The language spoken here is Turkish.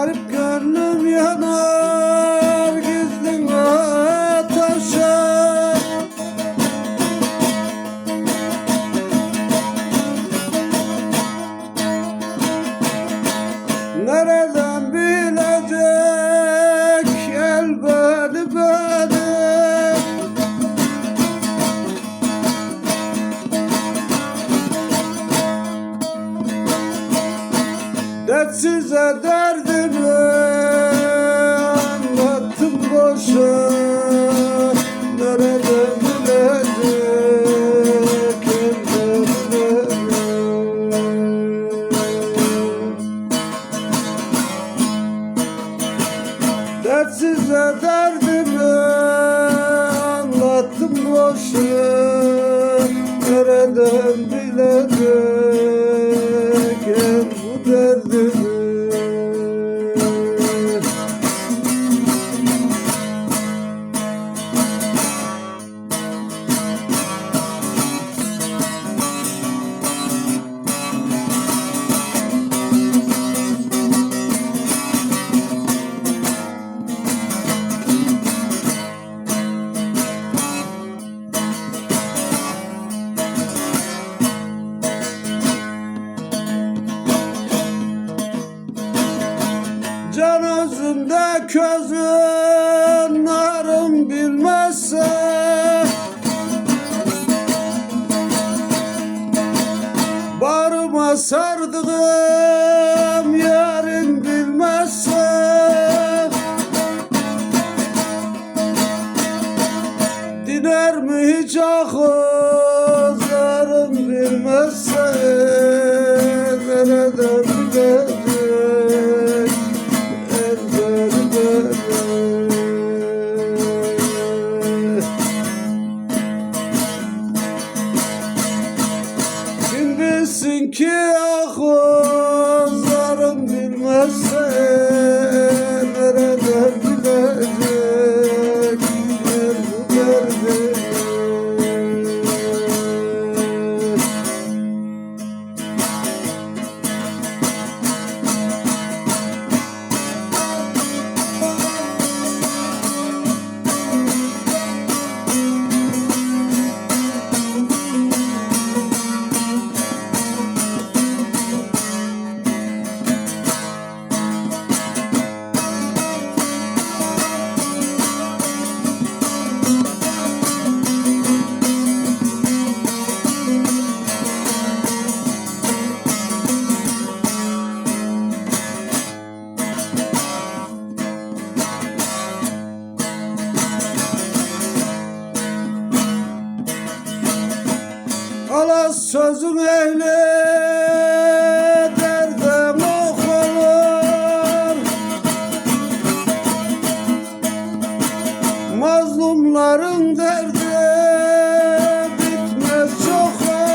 garip gönlüm yanar Gizlime taşar Nereden bilecek el ben? Derdimi anlattım boşa. Nereden bilecek ellerimi Dertsize derdimi anlattım boşuna közün narım bilmezse. Barıma sardığım sözün ehli derdem olur. Mazlumların derdi bitmez çok olur